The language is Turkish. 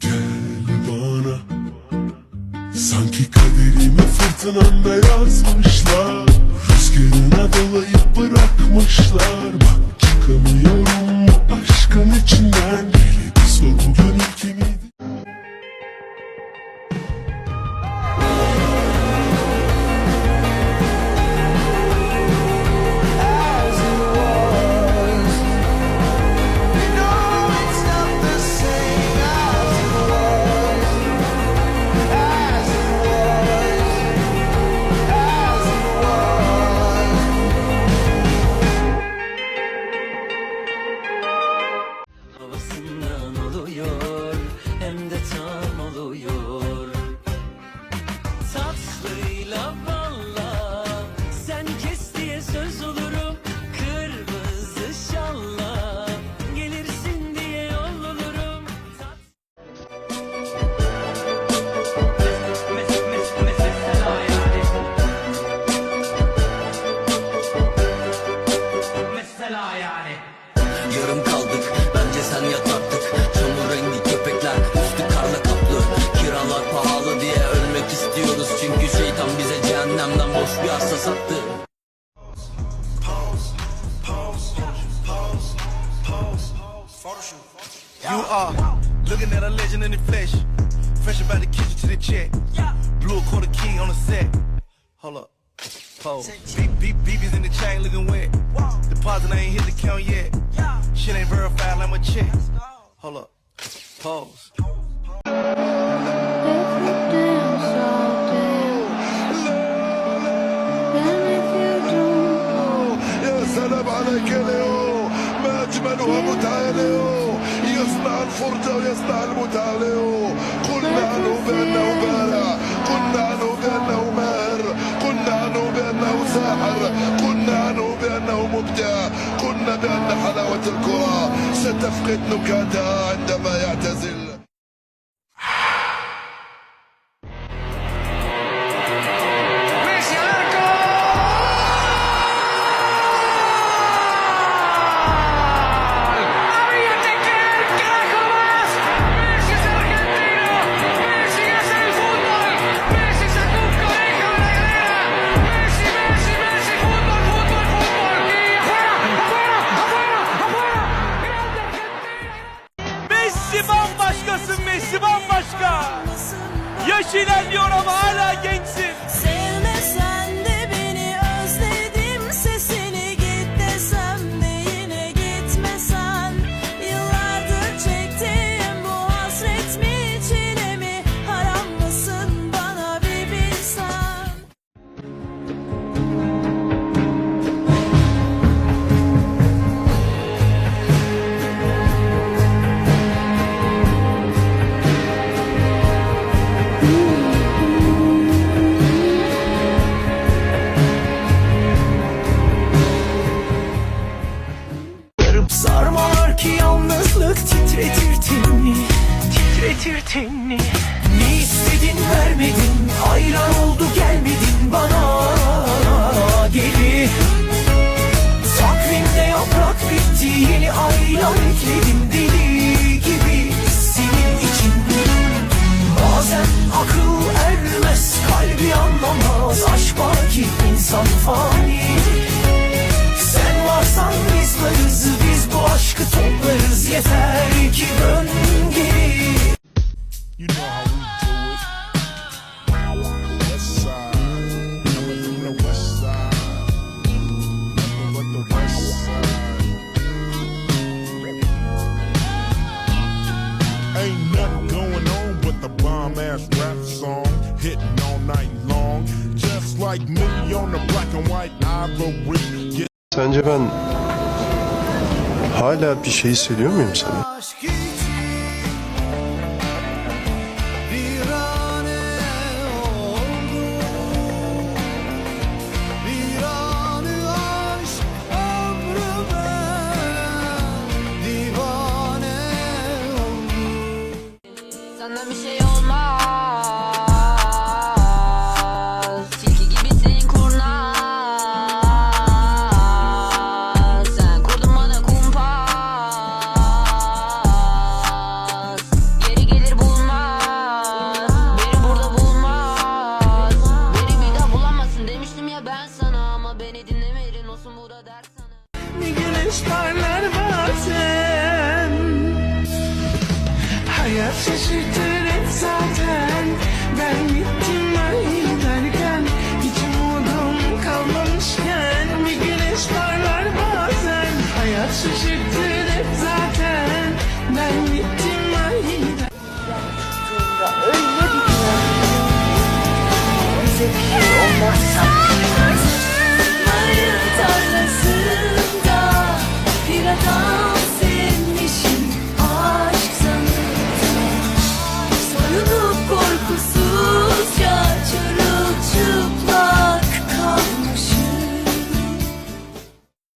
Gel bana. Sanki kaderimi fırtınanda yazmışlar Rüzgarına dolayıp bırakmışlar. Bak You are looking at a legend in the flesh. Fresh about the kitchen to the check. Blue quarter key on the set. Hold up. Pose. Beep, beep, beepies in the chain looking wet. Deposit I ain't hit the count yet. Shit ain't verified like my check. Hold up. Pose. If you dance, I'll dance. أجملها متعة يصنع الفرجة ويصنع المتعة قلنا عنه بأنه بارع. قلنا عنه بأنه ماهر. قلنا عنه بأنه ساحر. قلنا عنه بأنه مبدع. قلنا بأن حلاوة الكرة ستفقد نكاتها عندما يعتزل. Yaş ilerliyor ama hala gençsin. Titretir tenini Ne istedin vermedin Aylar oldu gelmedin bana ass rap song hitting all night long. Just like me on the black and white ivory. Sence ben hala bir şey söylüyor muyum sana? ısmarlar bazen Hayat şaşırtır et zaten. Ben gittim ben giderken Hiç umudum kalmamışken. Bir güneş parlar bazen. Hayat şaşırtır et zaten. Ben gittim ben giderken Öyle bir güvenlik. Bize bir şey olmazsa